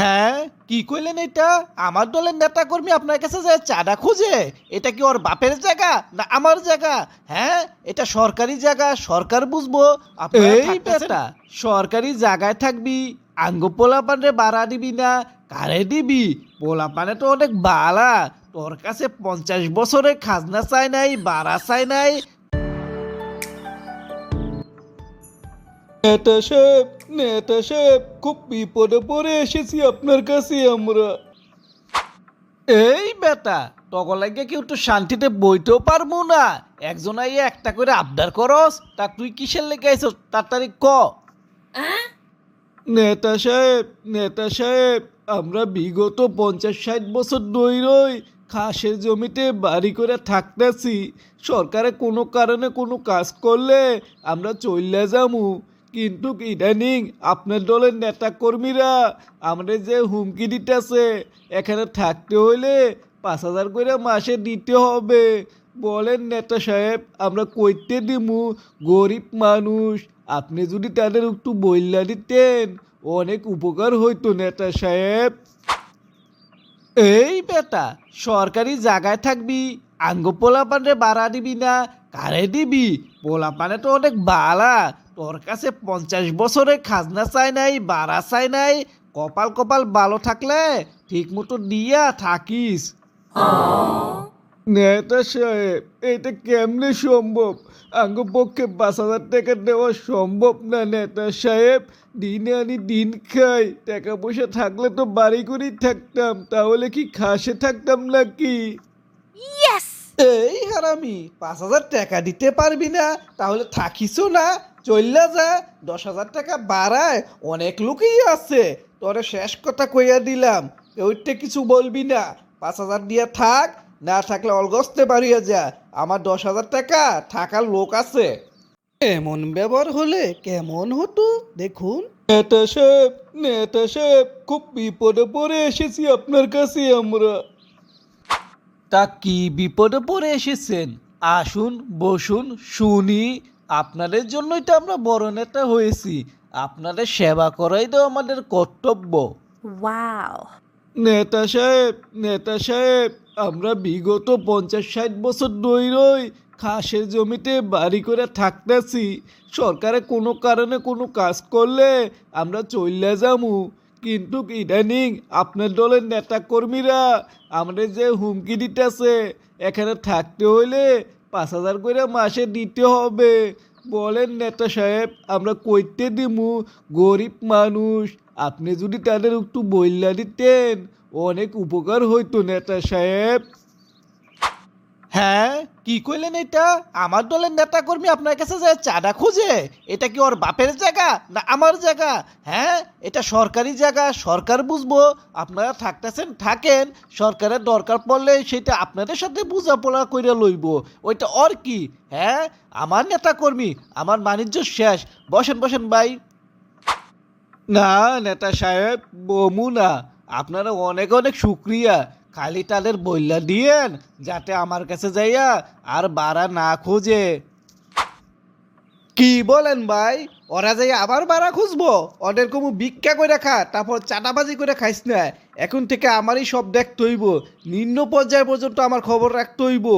হ্যাঁ কি কইলেন এটা? আমার দলের নেতা কর্মী আপনার কাছে যে চাঁদা খুঁজে এটা কি ওর বাপের জায়গা না আমার জায়গা? হ্যাঁ এটা সরকারি জায়গা সরকার বুঝব। আপনারা এই বেটা, সরকারি জায়গায় থাকবি আঙ্গ পোলা পানে বাড়া দিবি না কারে দিবি? পোলা পানে তো অনেক বালা তোর কাছে পঞ্চাশ বছরের খাজনা চাই নাই বাড়া চাই নাই। নেতা সাহেব নেতা সাহেব খুব বিপদে পড়ে এসেছি আপনার কাছে আমরা। এই বেটা তখন লাগে কেউ তো শান্তিতে বইতেও পারব না। একজন আইয়ে একটা করে আবদার করস তা তুই কিসের লেগে আইস তাড়াতাড়ি ক। নেতা সাহেব নেতা সাহেব আমরা বিগত পঞ্চাশ ষাট বছর দৈরই খাসের জমিতে বাড়ি করে থাকতেছি। সরকারে কোনো কারণে কোনো কাজ করলে আমরা চলে যামু। কিন্তু ইদানিং আপনার দলের নেতা কর্মীরা আমরা যে হুমকি দিতেছে, এখানে থাকতে হইলে পাঁচ হাজার করে মাসে দিতে হবে। বলেন নেতা সাহেব, আমরা কইতে দিমু, গরিব মানুষ, আপনি যদি তাদের একটু বইলা দিতেন, অনেক উপকার হইতো নেতা সাহেব। এই বেটা, সরকারি জায়গায় থাকবি, আঙ্গ পোলা পানে বাড়া দিবি না, কারে দিবি? পোলা পানে তো অনেক বালা তোর কাছে পঞ্চাশ বছরের খাজনা চাই নাই বাড়া চাই নাই কপাল কপাল ভালো থাকলে ঠিক মতো দিয়া থাকিস। নেতা সাহেব এটা কেমনে সম্ভব? আঙ্গ পক্ষে পাঁচ হাজার টাকা দেওয়া সম্ভব না নেতা সাহেব। দিনে আনি দিন খাই টাকা পয়সা থাকলে তো বাড়ি করেই থাকতাম তাহলে কি খাসে থাকতাম নাকি? এই হারামি পাঁচ হাজার টাকা দিতে পারবি না তাহলে থাকিসও না চললা যা দশ হাজার টাকা বাড়ায় অনেক লোকই আছে। তোরে শেষ কথা কইয়া দিলাম ওইটা কিছু বলবি না। পাঁচ হাজার দিয়ে থাক না থাকলে অলগস্তে বাড়িয়ে যা। আমার দশ হাজার টাকা থাকার লোক আছে। এমন ব্যবহার হলে কেমন হতো দেখুন। নেতা সাহেব নেতা সাহেব খুব বিপদে পড়ে এসেছি আপনার কাছে আমরা। তা কি বিপদে পড়ে এসেছেন? আসুন বসুন শুনি। আপনাদের জন্যই তো আমরা বড় নেতা হয়েছি। আপনাদের সেবা করাই তো আমাদের কর্তব্য। Wow. নেতা সাহেব নেতা সাহেব আমরা বিগত পঞ্চাশ ষাট বছর দৈরই খাসের জমিতে বাড়ি করে থাকতেছি। সরকারে কোনো কারণে কোনো কাজ করলে আমরা চলে যামু। কিন্তু ইদানিং আপনার দলের নেতা কর্মীরা আমাদের যে হুমকি দিতেছে এখানে থাকতে হইলে পাঁচ হাজার করে মাসে দিতে হবে। বলেন নেতা সাহেব, আমরা কইতে দিমু, গরিব মানুষ, আপনি যদি তাদের একটু বইলা দিতেন, অনেক উপকার হইতো নেতা সাহেব। হ্যাঁ কি কইলেন এটা? আমার দলের নেতা কর্মী আপনার কাছে যে চাঁদা খুঁজে, এটা কি ওর বাপের জায়গা না আমার জায়গা? হ্যাঁ এটা সরকারি জায়গা, সরকার বুঝব, আপনারা থাকতেছেন, থাকেন, সরকারের দরকার পড়লে সেটা আপনাদের সাথে বোঝাপড়া করে লইব। ওইটা ওর কি? হ্যাঁ আমার নেতা কর্মী আমার বাণিজ্য শেষ। বসেন বসেন ভাই। না, নেতা সাহেব, বমু না। আপনারা অনেক অনেক শুক্রিয়া। খালি তাদের বইলা দিয়েন, যাতে আমার কাছে যাইয়া আর বাড়া না খুঁজে। কি বলেন ভাই? ওরা যাই আবার বাড়া খুঁজবো? ওদের কমু ভিক্ষা করে খা, তারপর চাটাবাজি করে খাইস না। এখন থেকে আমারই সব দেখতে হইব। নিম্ন পর্যায় পর্যন্ত আমার খবর রাখতে হইব।